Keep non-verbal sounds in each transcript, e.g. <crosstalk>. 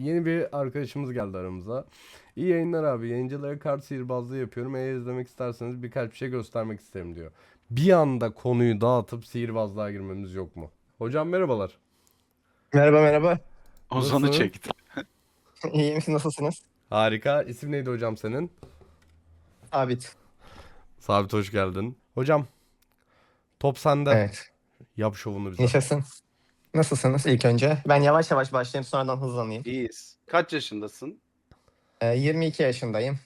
yeni bir arkadaşımız geldi aramıza. İyi yayınlar abi. Yayıncılara kart sihirbazlığı yapıyorum. Eğer izlemek isterseniz birkaç bir şey göstermek isterim diyor. Bir anda konuyu dağıtıp sihirbazlığa girmemiz yok mu? Hocam merhabalar. Merhaba merhaba. Ozan'ı Nasıl? çekti. <laughs> İyi misiniz? Nasılsınız? Harika. İsim neydi hocam senin? Abit. Sabit hoş geldin. Hocam top sende. Evet. Yap şovunu bize. Yaşasın. Nasılsınız ilk önce? Ben yavaş yavaş başlayayım sonradan hızlanayım. İyiyiz. Kaç yaşındasın? Ee, 22 yaşındayım.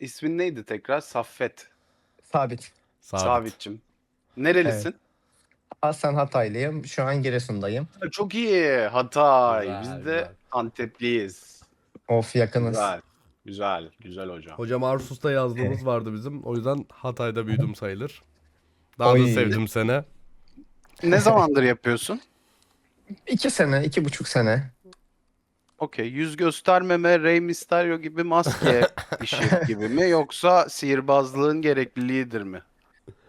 İsmin neydi tekrar? Saffet. Sabit. Sabit. Sabitçim. Nerelisin? Aslen Hataylıyım. Şu an Giresun'dayım. Çok iyi. Hatay. Güzel, Biz de güzel. Antepliyiz. Of yakınız. Güzel. Güzel. Güzel hocam. Hocam Arsus'ta yazlığımız vardı bizim. O yüzden Hatay'da büyüdüm sayılır. Daha da sevdim seni. ne zamandır yapıyorsun? İki sene, iki buçuk sene. Okey. Yüz göstermeme, Rey Mysterio gibi maske <laughs> işi gibi mi? Yoksa sihirbazlığın gerekliliğidir mi?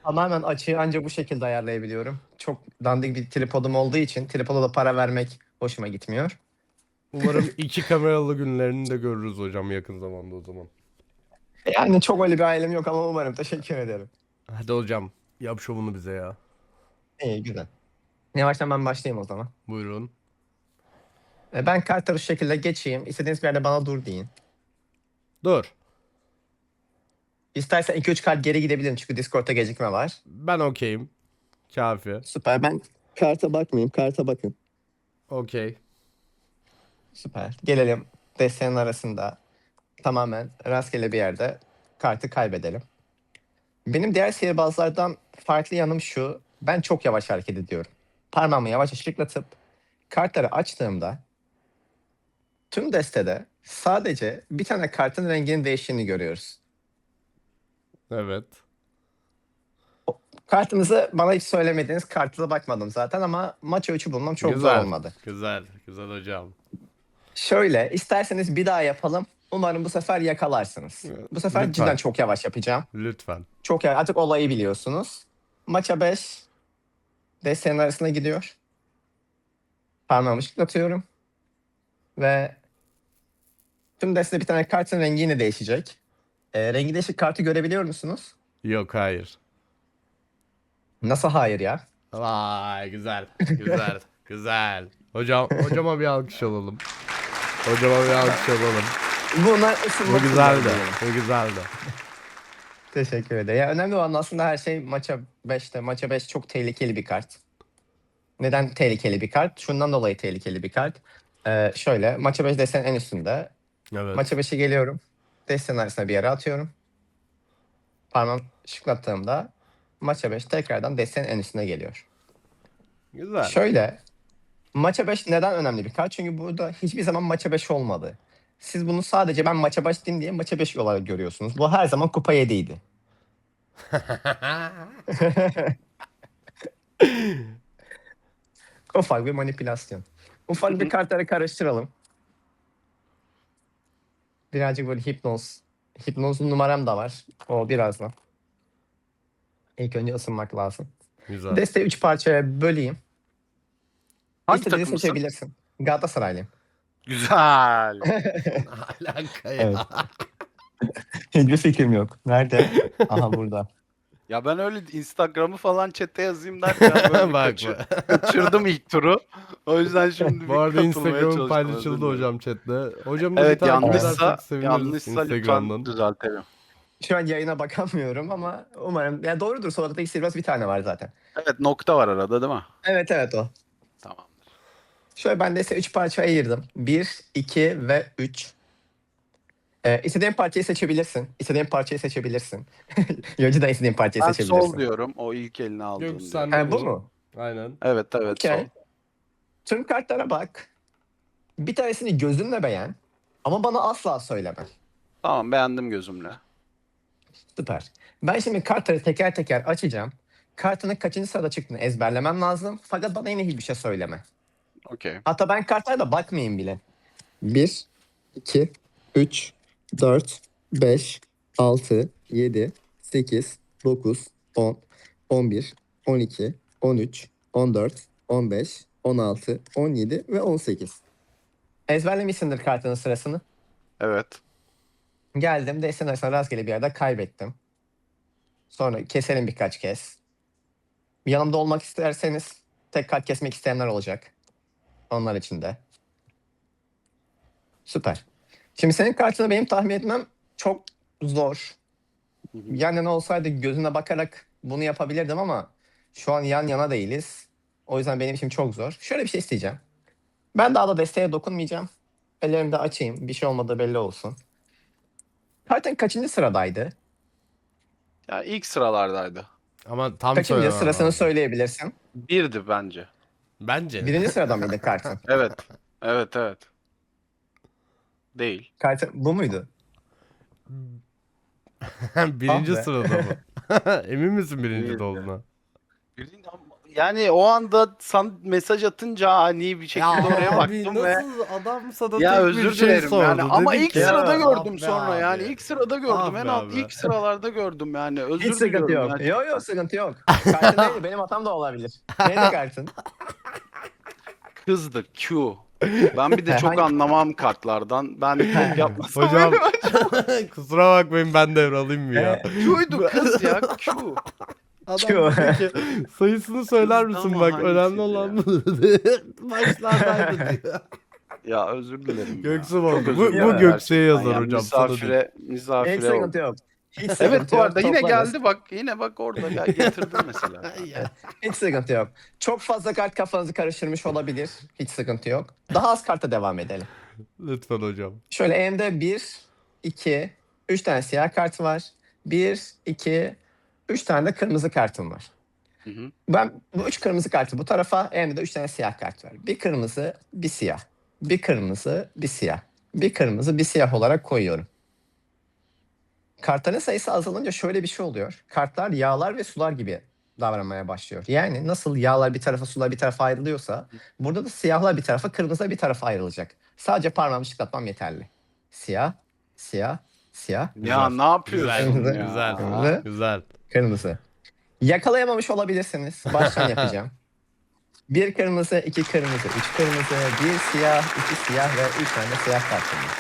Tamamen açığı ancak bu şekilde ayarlayabiliyorum. Çok dandik bir tripodum olduğu için tripoda da para vermek hoşuma gitmiyor. Umarım iki kameralı günlerini de görürüz hocam yakın zamanda o zaman. Yani çok öyle bir ailem yok ama umarım. Teşekkür ederim. Hadi hocam yap şovunu bize ya. İyi güzel. Yavaştan ben başlayayım o zaman. Buyurun. Ee, Ben kartları şu şekilde geçeyim. İstediğiniz bir yerde bana dur deyin. Dur. İstersen 2-3 kart geri gidebilirim çünkü Discord'da gecikme var. Ben okeyim. Kafi. Süper. Ben karta bakmayayım. Karta bakın. Okey. Süper. Gelelim desteğin arasında tamamen rastgele bir yerde kartı kaybedelim. Benim diğer sihirbazlardan farklı yanım şu. Ben çok yavaş hareket ediyorum. Parmağımı yavaş ışıklatıp kartları açtığımda tüm destede sadece bir tane kartın renginin değiştiğini görüyoruz. Evet. Kartınızı bana hiç söylemediniz. Kartına bakmadım zaten ama maç ölçü bulmam çok Güzel. zor olmadı. Güzel. Güzel hocam. Şöyle isterseniz bir daha yapalım. Umarım bu sefer yakalarsınız. Bu sefer Lütfen. cidden çok yavaş yapacağım. Lütfen. Çok yavaş. Artık olayı biliyorsunuz. Maça 5. Desteğin arasına gidiyor. Parmağımı şıklatıyorum. Ve tüm destede bir tane kartın rengi yine değişecek. Ee, rengi değişik kartı görebiliyor musunuz? Yok hayır. Nasıl hayır ya? Vay güzel. Güzel. <laughs> güzel. Hocam hocama bir alkış alalım. Hocama bir alkış alalım. Bunlar Bu güzeldi. Bu güzeldi. Teşekkür ederim. Ya önemli olan aslında her şey maça 5'te. Maça 5 çok tehlikeli bir kart. Neden tehlikeli bir kart? Şundan dolayı tehlikeli bir kart. Ee, şöyle maça 5 desen en üstünde. Evet. Maça 5'e geliyorum. Destenin arasına bir yere atıyorum. Parmağım şıklattığımda maça 5 tekrardan destenin en üstüne geliyor. Güzel. Şöyle maça 5 neden önemli bir kart? Çünkü burada hiçbir zaman maça 5 olmadı. Siz bunu sadece ben maça 5 diyeyim diye maça 5 olarak görüyorsunuz. Bu her zaman kupa 7 idi. <laughs> Ufak bir manipülasyon. Ufak bir kartları karıştıralım. Birazcık böyle hipnoz. Hipnozun numaram da var. O birazdan. İlk önce ısınmak lazım. Güzel. Desteği 3 parçaya böleyim. Hangi İstediğini takımısın? seçebilirsin. Galatasaraylıyım. Güzel. <laughs> Alaka ya. Evet. <laughs> <laughs> Hiçbir fikrim yok. Nerede? Aha burada. <laughs> ya ben öyle Instagram'ı falan chat'e yazayım derken böyle <laughs> Bak kaçır- kaçırdım ilk turu. O yüzden şimdi Bu arada Instagram paylaşıldı hocam chatte. Hocam Evet yanlışsa, yanlışsa Instagram'dan. lütfen düzeltelim. Şu an yayına bakamıyorum ama umarım. Ya doğrudur. Sokakta sihirbaz bir tane var zaten. Evet nokta var arada değil mi? Evet evet o. Tamamdır. Şöyle ben desteği 3 parça ayırdım. 1, 2 ve 3. Ee, istediğin parçayı seçebilirsin. İstediğin parçayı seçebilirsin. <laughs> Önceden istediğin parçayı Ben seçebilirsin. sol diyorum. O ilk elini aldığım. Yok diyor. sen Ha, bu mu? Aynen. Evet evet Okey. sol. Tüm kartlara bak. Bir tanesini gözünle beğen. Ama bana asla söyleme. Tamam beğendim gözümle. Süper. Ben şimdi kartları teker teker açacağım. Kartının kaçıncı sırada çıktığını ezberlemem lazım. Fakat bana yine hiçbir şey söyleme. Okey. Hatta ben kartlara da bakmayayım bile. 1, 2, 3, 4, 5, 6, 7, 8, 9, 10, 11, 12, 13, 14, 15, 16, 17 ve 18. Ezberlemişsindir kartının sırasını. Evet. Geldim desen arasında rastgele bir yerde kaybettim. Sonra keselim birkaç kez. Yanımda olmak isterseniz tek kart kesmek isteyenler olacak. Onlar için de. Süper. Şimdi senin kartını benim tahmin etmem çok zor. Yan yana olsaydı gözüne bakarak bunu yapabilirdim ama şu an yan yana değiliz. O yüzden benim için çok zor. Şöyle bir şey isteyeceğim. Ben daha da desteğe dokunmayacağım. Ellerimi de açayım. Bir şey olmadığı belli olsun. Kartın kaçıncı sıradaydı? Ya ilk sıralardaydı. Ama tam Kaçıncı söylemem sırasını lazım. söyleyebilirsin. Birdi bence. Bence. Birinci sırada mıydı kartın? <laughs> Evet. Evet evet. Değil. Kartın bu muydu? <laughs> birinci Ah be. sırada mı? <laughs> Emin misin birinci Değildi. de olduğuna? Yani o anda san mesaj atınca ani bir şekilde oraya baktım ve adamsa da ya tek özür bir şey dilerim sordu. yani ama ilk ya, sırada gördüm be sonra abi. yani ilk sırada gördüm Ah en alt abi. ilk sıralarda gördüm yani özür Hiç sıkıntı diliyorum yok. Yok yok sıkıntı yok. Kartın neydi? Benim hatam da olabilir. Neydi kartın? <laughs> Kızdı Q. Ben bir de çok anlamam kartlardan. Ben <laughs> çok yapmasam. Hocam <laughs> kusura bakmayın ben devralayım mı ya? Q'ydu kız ya Q. <laughs> Adam Şu. dedi ki, sayısını söyler misin bak önemli olan bu. Başlardaydı diyor. Ya özür dilerim. Göksu ya. bu- Çok özür bu- dilerim bu Göksu'ya yazar ya. hocam, sana Misafire, Hiç misafire oldu. sıkıntı yok. Hiç Evet bu arada yine toplarız. geldi bak yine bak orada gel getirdi mesela. <laughs> Ya. Hiç sıkıntı yok. Çok fazla kart kafanızı karıştırmış olabilir. Hiç sıkıntı yok. Daha az karta devam edelim. Lütfen hocam. Şöyle elimde 1, 2, 3 tane siyah kart var. 1, 2, 3 tane de kırmızı kartım var. Hı hı. Ben bu üç kırmızı kartı bu tarafa, elimde de üç tane siyah kart var. Bir kırmızı, bir siyah. Bir kırmızı, bir siyah. Bir kırmızı, bir siyah olarak koyuyorum. Kartların sayısı azalınca şöyle bir şey oluyor. Kartlar yağlar ve sular gibi davranmaya başlıyor. Yani nasıl yağlar bir tarafa, sular bir tarafa ayrılıyorsa burada da siyahlar bir tarafa, kırmızılar bir tarafa ayrılacak. Sadece parmağımı şıklatmam yeterli. Siyah, siyah, siyah, Ya ne yapıyorsun Güzel, ya? güzel, Kırmızı. güzel. Kırmızı. Yakalayamamış olabilirsiniz. Baştan yapacağım. <laughs> Bir kırmızı, iki kırmızı, üç kırmızı, bir siyah, iki siyah ve üç tane siyah kartım var.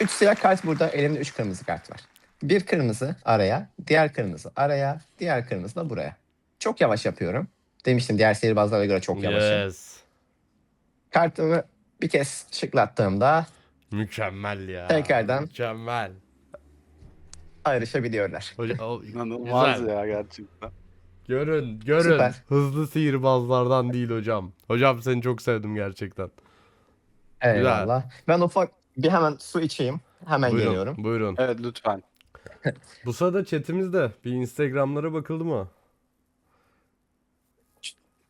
Üç siyah kart burada, elimde üç kırmızı kart var. Bir kırmızı araya, diğer kırmızı araya, diğer kırmızı da buraya. Çok yavaş yapıyorum. Demiştim diğer sihirbazlara göre çok yavaşım. Yes. Kartımı bir kez şıklattığımda Mükemmel ya. Tekrardan. Mükemmel. ayrışabiliyorlar. Hocam, o- <laughs> İnanılmaz güzel. ya gerçekten. Görün, görün. Süper. Hızlı sihirbazlardan değil hocam. Hocam seni çok sevdim gerçekten. Eyvallah. Ben ufak bir hemen su içeyim. Hemen Buyurun, geliyorum. buyurun. Evet lütfen. <laughs> Bu sırada chatimizde bir Instagram'lara bakıldı mı?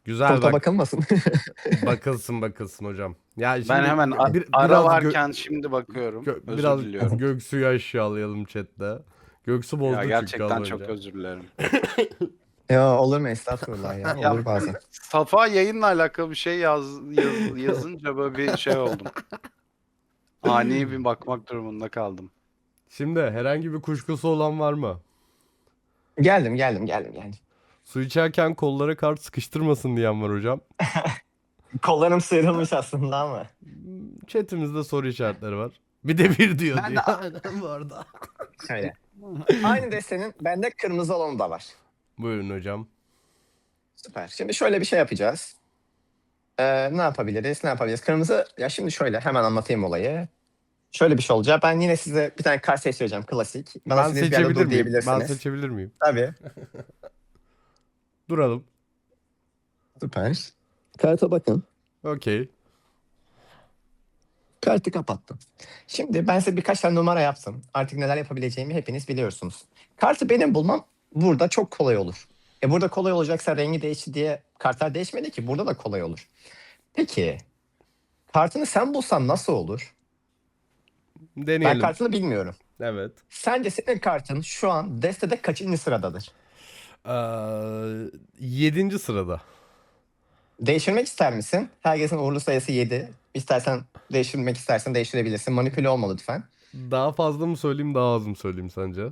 Güzel Koltuğa bak. bakılmasın. <laughs> Bakılsın bakılsın hocam. Ya şimdi Ben hemen bir- ara varken şimdi bakıyorum. gö- özür biraz diliyorum. Göksu'yu aşağılayalım chatte. Göksu bozdu Ya gerçekten çok önce. özür dilerim. <laughs> ya olur mu estağfurullah ya. Ya, Olur bazen. Safa yayınla alakalı bir şey yaz, yaz- yazınca böyle bir şey oldum. Ani bir bakmak durumunda kaldım. Şimdi herhangi bir kuşkusu olan var mı? Geldim geldim geldim geldim. Su içerken kollara kart sıkıştırmasın diyen var hocam. <laughs> Kollarım sıyrılmış aslında ama. Chatimizde soru işaretleri var. Bir de bir diyor Ben de- diyor. Aynen bu arada. Şöyle. <laughs> Aynı destenin bende kırmızı olanı da var. Buyurun hocam. Süper. Şimdi şöyle bir şey yapacağız. Ee, ne yapabiliriz? Ne yapabiliriz? Kırmızı ya şimdi şöyle hemen anlatayım olayı. Şöyle bir şey olacak. Ben yine size bir tane kart seçeceğim klasik. Bana ben istediğiniz bir yerde seçebilir dur miyim? Ben seçebilir miyim? Tabii. <laughs> Duralım. Süper. Karta bakın. Okey. Kartı kapattım. Şimdi ben size birkaç tane numara yaptım. Artık neler yapabileceğimi hepiniz biliyorsunuz. Kartı benim bulmam burada çok kolay olur. E burada kolay olacaksa rengi değişti diye kartlar değişmedi ki. Burada da kolay olur. Peki kartını sen bulsan nasıl olur? Ben Deneyelim. kartını bilmiyorum. Evet. Sence senin kartın şu an destede kaçıncı sıradadır? Ee, yedinci sırada. Değiştirmek ister misin? Herkesin uğurlu sayısı 7. İstersen değiştirmek istersen değiştirebilirsin. Manipüle olma lütfen. Daha fazla mı söyleyeyim daha az mı söyleyeyim sence?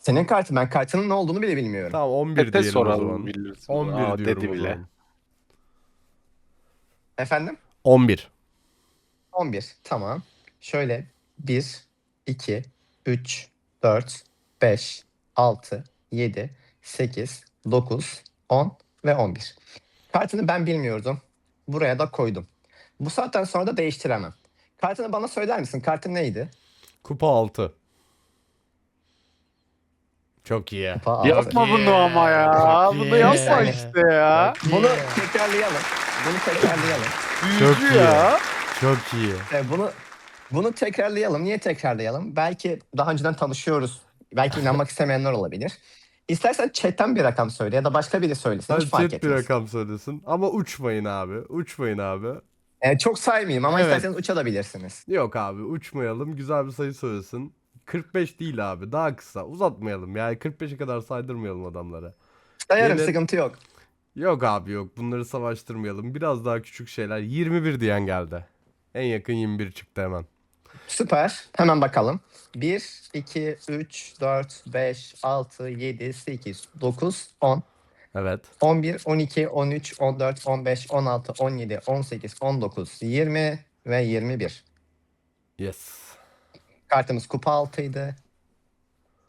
Senin kartın ben kartının ne olduğunu bile bilmiyorum. Tamam 11 Pete diyelim o soralım zaman. bilirsin. 11 Aa, diyorum dedi o bile. zaman. Efendim? 11. 11. Tamam. Şöyle 1, 2, 3, 4, 5, 6, 7, 8, 9, 10 ve 11. Kartını ben bilmiyordum. Buraya da koydum. Bu saatten sonra da değiştiremem. Kartını bana söyler misin? Kartın neydi? Kupa 6. Çok iyi. Kupa altı. Yapma bunu ama ya. Çok Bunu iyi. yapma Yani. işte ya. Bunu tekrarlayalım. Bunu tekrarlayalım. Çok Büyücü iyi. ya. Çok iyi. E, bunu bunu tekrarlayalım. Niye tekrarlayalım? Belki daha önceden tanışıyoruz. Belki <laughs> inanmak istemeyenler olabilir. İstersen chatten bir rakam söyle ya da başka biri söylesin. Hiç fark chat bir etmez. rakam söylesin. Ama uçmayın abi. Uçmayın abi. E, çok saymayayım ama Evet. isterseniz uçabilirsiniz. Yok abi uçmayalım. Güzel bir sayı söylesin. 45 değil abi. Daha kısa. Uzatmayalım. Yani 45'e kadar saydırmayalım adamlara. Sayarım Gelin. sıkıntı yok. Yok abi yok. Bunları savaştırmayalım. Biraz daha küçük şeyler. 21 diyen geldi. En yakın 21 çıktı hemen. Süper. Hemen bakalım. 1, 2, 3, 4, 5, 6, 7, 8, 9, 10, Evet. 11, 12, 13, 14, 15, 16, 17, 18, 19, 20 ve 21. Yes. Kartımız kupa altıydı.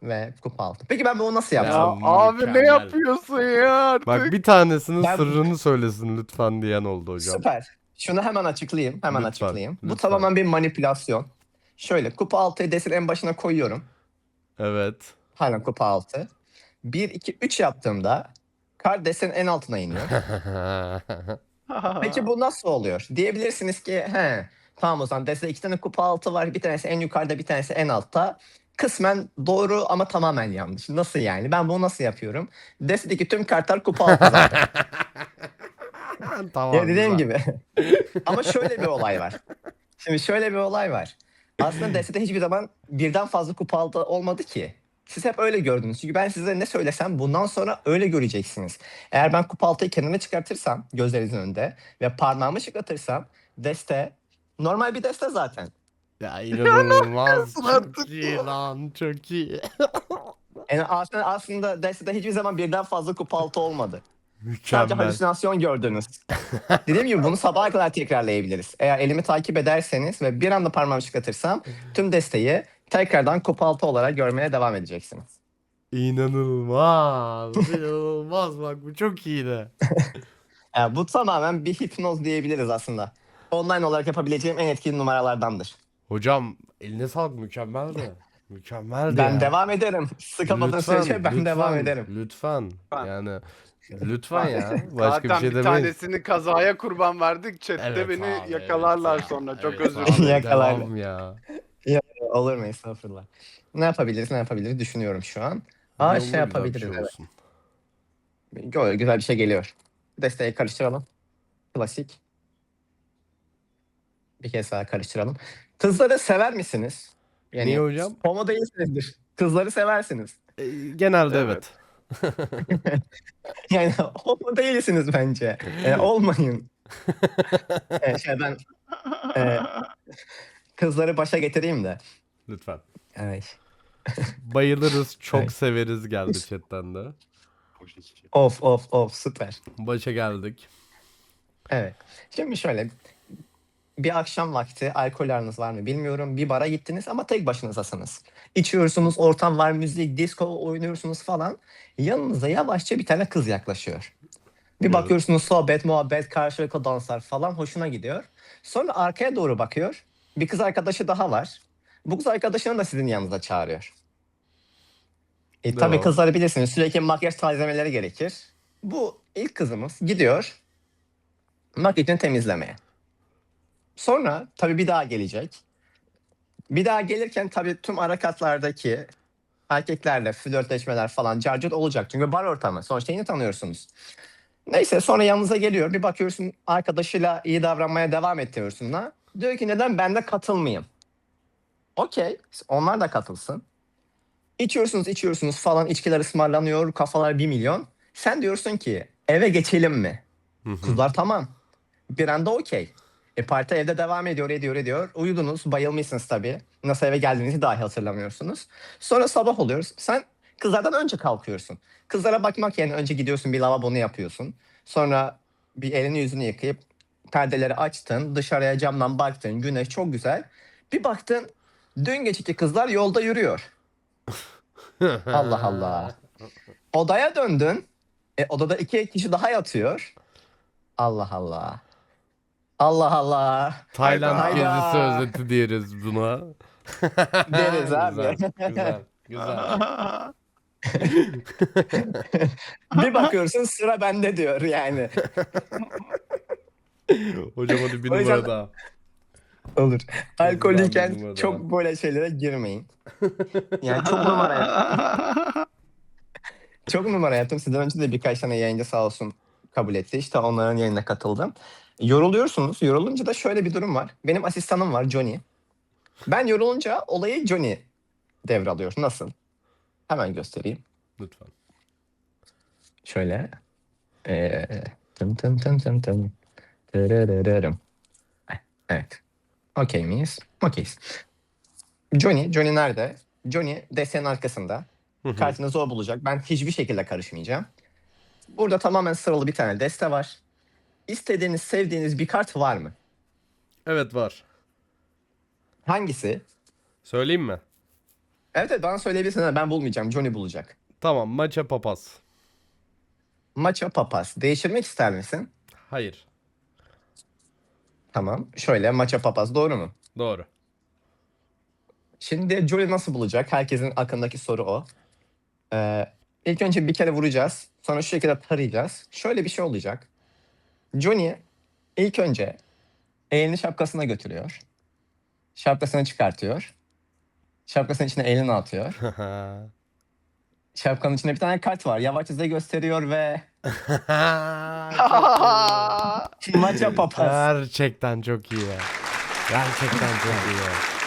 Ve kupa altı. Peki ben bunu nasıl Ya yapacağım? Abi ne mükemmel. yapıyorsun ya artık? Bak bir tanesinin Ben- sırrını söylesin lütfen diyen oldu hocam. Süper. Şunu hemen açıklayayım. Hemen Lütfen, açıklayayım. Bu lütfen. tamamen bir manipülasyon. Şöyle kupa altıyı desin en başına koyuyorum. Evet. Hala kupa altı. 1, 2, 3 yaptığımda kart desen en altına iniyor. <laughs> Peki bu nasıl oluyor? Diyebilirsiniz ki he tamam o zaman deste iki tane kupa altı var. Bir tanesi en yukarıda bir tanesi en altta. Kısmen doğru ama tamamen yanlış. Nasıl yani? Ben bunu nasıl yapıyorum? Destedeki tüm kartlar kupa altı zaten. <laughs> tamam. ya dediğim güzel. gibi. <laughs> ama şöyle bir olay var. Şimdi şöyle bir olay var. Aslında destede hiçbir zaman birden fazla kupa altı olmadı ki. Siz hep öyle gördünüz. Çünkü ben size ne söylesem bundan sonra öyle göreceksiniz. Eğer ben kupa altıyı kendime çıkartırsam gözlerinizin önünde ve parmağımı şıklatırsam deste normal bir deste zaten. Ya inanılmaz. <laughs> çok iyi lan. Çok iyi. Yani aslında, aslında destede hiçbir zaman birden fazla kupa altı olmadı. Sadece Mükemmel. halüsinasyon gördünüz. <laughs> Dediğim gibi bunu sabaha kadar tekrarlayabiliriz. Eğer elimi takip ederseniz ve bir anda parmağımı şıklatırsam tüm desteği tekrardan kupa altı olarak görmeye devam edeceksiniz. İnanılmaz. İnanılmaz bak bu çok iyiydi. <laughs> Yani bu tamamen bir hipnoz diyebiliriz aslında. Online olarak yapabileceğim en etkili numaralardandır. Hocam eline sağlık mükemmeldi. Mükemmeldi Ben ya. devam ederim. Sıkamadığın sürece ben devam ederim. Lütfen. Yani lütfen ya. <laughs> Başka Zaten bir şey bir demeyiz. tanesini kazaya kurban verdik. Chatte Evet beni abi, yakalarlar evet sonra. Çok Evet özür abi, dilerim. Yakalarlar. devam ya. Olur mu estağfurullah. Ne yapabiliriz ne yapabiliriz düşünüyorum şu an. Aa Yolunda şey güzel bir yapabiliriz şey evet. olsun. Gö- Güzel bir şey geliyor. Desteği karıştıralım. Klasik. Bir kez daha karıştıralım. Kızları sever misiniz? Niye hocam? Homo değilsinizdir. Kızları seversiniz. E, genelde Evet. evet. <laughs> Yani homo değilsiniz bence. E, olmayın. <laughs> E, şey ben e, kızları başa getireyim de. Lütfen. Evet. <laughs> Bayılırız, çok Evet. severiz geldi chatten de. Of of of süper. Başa geldik. Evet. Şimdi şöyle bir akşam vakti alkolleriniz var mı bilmiyorum. Bir bara gittiniz ama tek başınızasınız. İçiyorsunuz, ortam var, müzik, disco oynuyorsunuz falan. Yanınıza yavaşça bir tane kız yaklaşıyor. Bir bakıyorsunuz sohbet, muhabbet, karşılıklı danslar falan hoşuna gidiyor. Sonra arkaya doğru bakıyor. Bir kız arkadaşı daha var. Bu kız arkadaşını da sizin yanınıza çağırıyor. E, tabii Devam. kızları bilirsiniz sürekli makyaj tazelemeleri gerekir. Bu ilk kızımız gidiyor makyajını temizlemeye. Sonra tabii bir daha gelecek. Bir daha gelirken tabii tüm arakatlardaki erkeklerle flörtleşmeler falan carcut olacak. Çünkü bar ortamı. Sonuçta yeni tanıyorsunuz. Neyse sonra yanınıza geliyor. Bir bakıyorsun arkadaşıyla iyi davranmaya devam ettiriyorsun da. Diyor ki neden ben de katılmayayım? Okey. Onlar da katılsın. İçiyorsunuz içiyorsunuz falan içkiler ısmarlanıyor. Kafalar bir milyon. Sen diyorsun ki eve geçelim mi? Kızlar tamam. Bir anda okey. E parti evde devam ediyor, ediyor, ediyor. Uyudunuz, bayılmışsınız tabii. Nasıl eve geldiğinizi dahi hatırlamıyorsunuz. Sonra sabah oluyoruz. Sen kızlardan önce kalkıyorsun. Kızlara bakmak yerine önce gidiyorsun bir lavabonu yapıyorsun. Sonra bir elini yüzünü yıkayıp perdeleri açtın, dışarıya camdan baktın, güneş çok güzel. Bir baktın dün geçiki kızlar yolda yürüyor. <laughs> Allah Allah. Odaya döndün. E, odada iki kişi daha yatıyor. Allah Allah. Allah Allah. Tayland Hayda. gezisi özeti diyoruz buna. <laughs> Deriz abi. Güzel, güzel, güzel. <laughs> Bir bakıyorsun sıra bende diyor yani. <laughs> Hocam hadi bir O yüzden- numara daha. Olur. Alkollüyken Güzel, çok böyle şeylere girmeyin. Yani çok numara yaptım. Çok numara yaptım. Sizden önce de birkaç tane yayıncı sağ olsun kabul etti. İşte onların yayınına katıldım. Yoruluyorsunuz. Yorulunca da şöyle bir durum var. Benim asistanım var Johnny. Ben yorulunca olayı Johnny devralıyor. Nasıl? Hemen göstereyim. Lütfen. Şöyle. Ee, tım tım tım tım tım. Tırırırırım. Evet. Okey miyiz? Okeyiz. Johnny, Johnny nerede? Johnny desenin arkasında. Kartınızı o bulacak. Ben hiçbir şekilde karışmayacağım. Burada tamamen sıralı bir tane deste var. İstediğiniz, sevdiğiniz bir kart var mı? Evet var. Hangisi? Söyleyeyim mi? Evet evet bana söyleyebilirsin ama ben bulmayacağım. Johnny bulacak. Tamam maça papaz. Maça papaz. Değiştirmek ister misin? Hayır. Tamam. Şöyle maça papaz doğru mu? Doğru. Şimdi Johnny nasıl bulacak? Herkesin aklındaki soru o. Ee, ilk önce bir kere vuracağız. Sonra şu şekilde tarayacağız. Şöyle bir şey olacak. Johnny ilk önce elini şapkasına götürüyor. Şapkasını çıkartıyor. Şapkasının içine elini atıyor. <laughs> Şapkanın içinde bir tane kart var. Yavaşça size gösteriyor ve <laughs> maça papaz. Gerçekten çok iyi. Gerçekten çok iyi.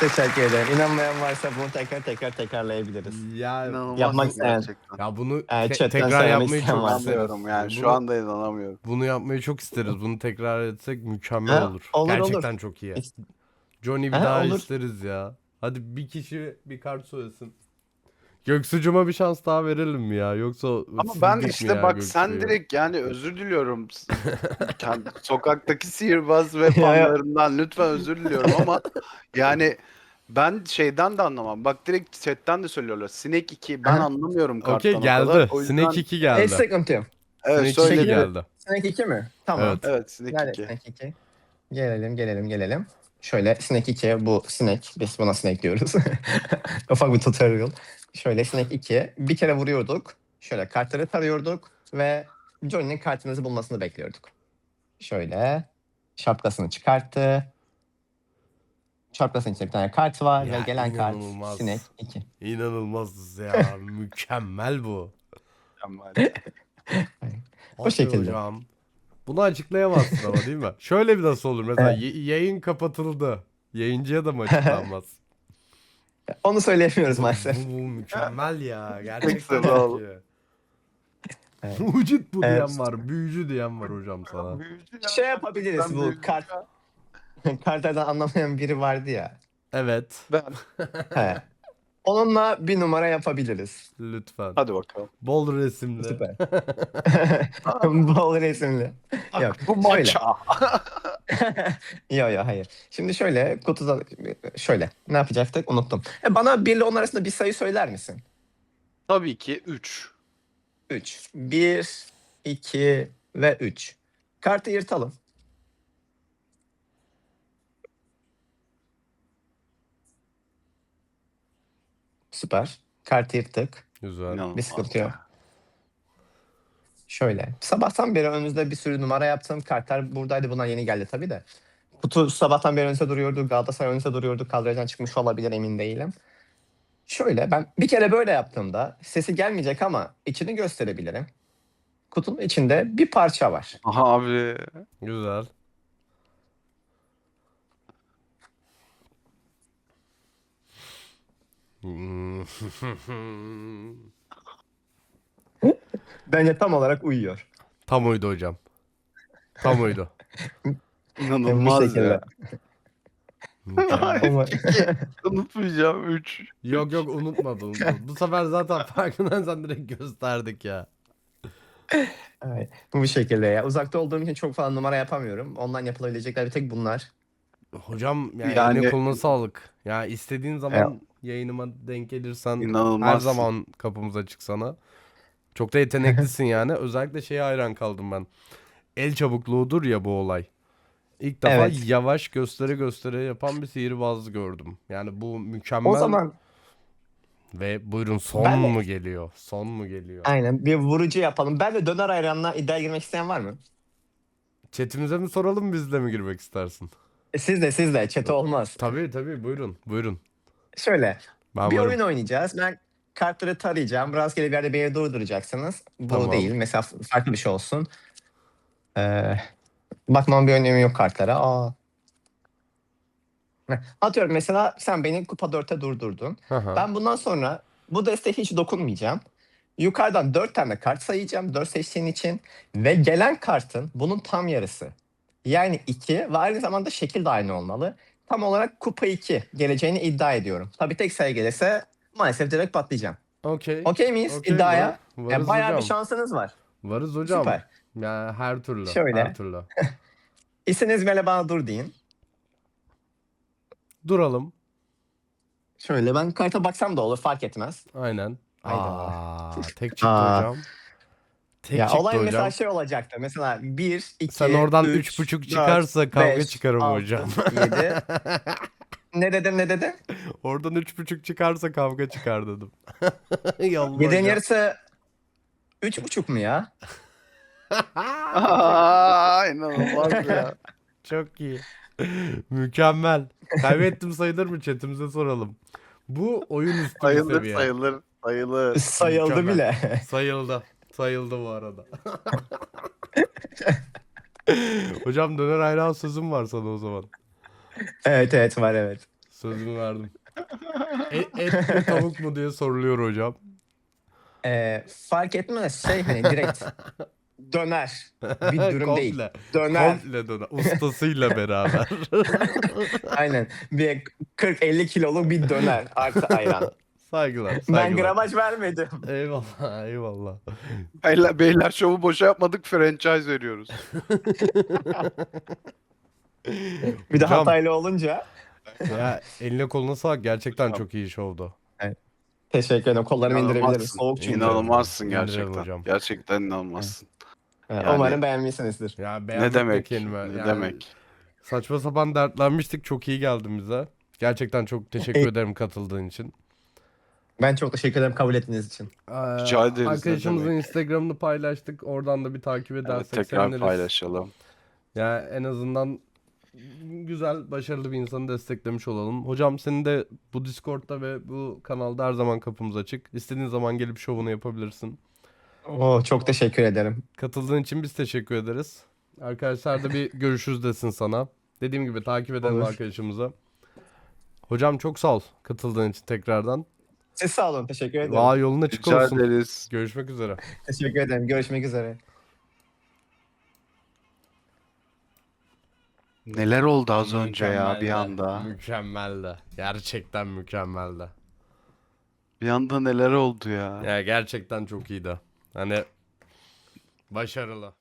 Teşekkür ederim. İnanmayan varsa bunu tekrar tekrar tekrarlayabiliriz. Ya İnanılmaz Yapmak isteyen. gerçekten. ya bunu Ee, te- chatten tekrar söylemek yapmayı isteyen çok varsa. isteriz. İnanamıyorum yani şu Bunu- anda inanamıyorum. Bunu yapmayı çok isteriz. Bunu tekrar etsek mükemmel Ha, olur. olur, Gerçekten olur. çok iyi. İst- Johnny bir Ha, daha olur. isteriz ya. Hadi bir kişi bir kart söylesin. Göksu'cuma bir şans daha verelim mi ya? Yoksa Ama ben sildik mi işte ya bak sen Göksu'yu? direkt yani <laughs> özür diliyorum. Kendi sokaktaki sihirbaz ve <laughs> fanlarından lütfen özür diliyorum ama yani ben şeyden de anlamam. Bak direkt chatten de söylüyorlar. Snake 2 ben Aha. anlamıyorum karttan Okey o geldi. O yüzden- Snake 2 Hiç geldi. sıkıntı yok. Evet Snake 2 söyledim. geldi. Snake 2 mi? Tamam. Evet. Evet Snake Gel 2. Snake 2. Gelelim gelelim gelelim. Şöyle Snake 2 bu Snake. Biz buna Snake diyoruz. <laughs> Ufak bir tutorial. Şöyle Snake 2. Bir kere vuruyorduk. Şöyle kartları tarıyorduk ve Johnny'nin kartınızı bulmasını bekliyorduk. Şöyle şapkasını çıkarttı. Şapkasının içinde bir tane kart var Ya, ve gelen kart inanılmaz. Snake 2. İnanılmaz ya. <laughs> Mükemmel bu. Mükemmel. Hadi şekilde. Hocam. Bunu açıklayamazsın ama değil mi? Şöyle bir nasıl olur mesela Evet. y- yayın kapatıldı. Yayıncıya da mı açıklanmaz? Onu söyleyemiyoruz bu, maalesef. bu mükemmel ya. <laughs> Gerçekten çok iyi. Evet. <laughs> Mucit bu Evet. diyen var. Büyücü diyen var hocam sana. Şey yapabiliriz Ben bu büyücü kart <laughs> kartlardan anlamayan biri vardı ya. Evet. Ben. He. Onunla bir numara yapabiliriz. Lütfen. Hadi bakalım. Bol resimli. Süper. Bol resimli. Yok. Bu şöyle. maça. <laughs> Yok yok hayır. Şimdi şöyle kutuda şöyle ne yapacaktık unuttum. E, bana 1 ile 10 arasında bir sayı söyler misin? Tabii ki 3. 3. 1, 2 ve 3. Kartı yırtalım. Süper. Kartı yırttık. Güzel. Bir sıkıntı yok. Şöyle. Sabahtan beri önünüzde bir sürü numara yaptım. Kartlar buradaydı. Bunlar yeni geldi tabii de. Kutu sabahtan beri önünüzde duruyordu. Galatasaray önünüzde duruyordu. Kadrajdan çıkmış olabilir emin değilim. Şöyle ben bir kere böyle yaptığımda sesi gelmeyecek ama içini gösterebilirim. Kutunun içinde bir parça var. Aha abi. Güzel. <laughs> Bence tam olarak uyuyor. Tam oydu hocam. Tam oydu. <laughs> İnanılmaz şekilde. ya. Mükemmel. Ama- Unutmayacağım 3. yok yok unutmadı unutmadı. Bu sefer zaten farkındaysan direkt gösterdik ya. Evet, bu şekilde ya. Uzakta olduğum için çok fazla numara yapamıyorum. Ondan yapılabilecekler bir tek bunlar. Hocam yani, Yani- eline koluna sağlık. Ya istediğin zaman yayınıma denk gelirsen İnanılmaz. her zaman kapımız açık sana. Çok da yeteneklisin yani. Özellikle şeye hayran kaldım ben. El çabukluğudur ya bu olay. İlk defa Evet. yavaş göstere göstere yapan bir sihirbaz gördüm. Yani bu mükemmel. O zaman Ve buyurun son Ben de- mu geliyor? Son mu geliyor? aynen bir vurucu yapalım. Ben de döner ayranına iddiaya girmek isteyen var mı? Chatimize mi soralım bizle mi girmek istersin? E, Siz de siz de çete olmaz. Tabii tabii buyurun buyurun. Şöyle Ben bir varım. oyun oynayacağız. Ben kartları tarayacağım. Rastgele bir yerde beni durduracaksınız. Bu Tamam. değil. Mesela farklı bir şey olsun. Ee, bakmam bir önemi yok kartlara. Aa. Heh, Atıyorum mesela sen beni kupa 4'te durdurdun. Aha. Ben bundan sonra bu desteğe hiç dokunmayacağım. Yukarıdan 4 tane kart sayacağım 4 seçtiğin için. Ve gelen kartın bunun tam yarısı. Yani 2 ve aynı zamanda şekil de aynı olmalı. Tam olarak kupa 2 geleceğini iddia ediyorum. Tabii tek sayı gelirse maalesef direkt patlayacağım. Okey. Okey miyiz Okey, iddiaya? var- varız Yani bayağı hocam. bir şansınız var. Varız hocam. Süper. Ya her türlü. Şöyle. Her türlü. <laughs> İstediğiniz böyle bana dur deyin. Duralım. Şöyle ben karta baksam da olur fark etmez. Aynen. Hayda. Aa, tek <laughs> çıktı Aa. hocam. Tek ya çıktı olay hocam. mesela şey olacaktı. Mesela 1, 2, Sen oradan 3, üç buçuk çıkarsa kavga çıkarım hocam. 7. <laughs> ne dedim ne dedim? Oradan üç buçuk çıkarsa kavga çıkar dedim. <laughs> Yallah Yedeğin hocam. yarısı 3,5 mu ya? Aa, <laughs> inanılmaz ya. Çok iyi. Mükemmel. Kaybettim sayılır mı chatimize soralım. Bu oyun üstü <laughs> Sayılır seviye. sayılır. Sayılır. Sayıldı Mükemmel. bile. Sayıldı. Sayıldı bu arada. Hocam döner ayran sözüm var sana o zaman. Evet evet var evet. Sözümü verdim. Et, et mi tavuk mu diye soruluyor hocam. Ee, fark etmez şey hani direkt döner. Bir durum değil. Komple. Döner. Komple döner. Ustasıyla beraber. <laughs> Aynen. Bir 40-50 kiloluk bir döner artı ayran. saygılar. ben saygılar. gramaj vermedim. Eyvallah eyvallah. Beyler, beyler şovu boşa yapmadık franchise veriyoruz. <laughs> <laughs> Bir de Hocam. hataylı olunca. Ya eline koluna sağlık. Gerçekten Hocam. çok iyi şovdu. Teşekkür ederim. Kollarımı indirebilirim. İnanılmazsın. Soğuk çünkü. İnanılmazsın İndirelim gerçekten. hocam. Gerçekten inanılmazsın. Evet, Yani- Umarım beğenmişsinizdir. Ya Ne de demek? kelime. Ne Yani demek? Saçma sapan dertlenmiştik. Çok iyi geldin bize. Gerçekten çok teşekkür ederim katıldığın için. Ben çok teşekkür ederim kabul ettiğiniz için. Ee, Rica ederiz, ne Arkadaşımızın demek. Instagram'ını paylaştık. Oradan da bir takip Evet, edersek tekrar seviniriz. paylaşalım. Ya en azından güzel, başarılı bir insanı desteklemiş olalım. Hocam senin de bu Discord'da ve bu kanalda her zaman kapımız açık. İstediğin zaman gelip şovunu yapabilirsin. Oo, çok teşekkür ederim. Katıldığın için biz teşekkür ederiz. Arkadaşlar da bir <laughs> görüşürüz desin sana. Dediğim gibi takip edelim Olur. arkadaşımıza. Hocam çok sağ ol katıldığın için tekrardan. Siz sağ olun. Teşekkür ederim. Vay yolun açık Rica olsun. ederiz. Görüşmek üzere. Teşekkür ederim. Görüşmek üzere. Neler oldu az önce ya bir anda. Mükemmeldi. Gerçekten mükemmeldi. Bir anda neler oldu ya. Ya gerçekten çok iyiydi. Hani başarılı.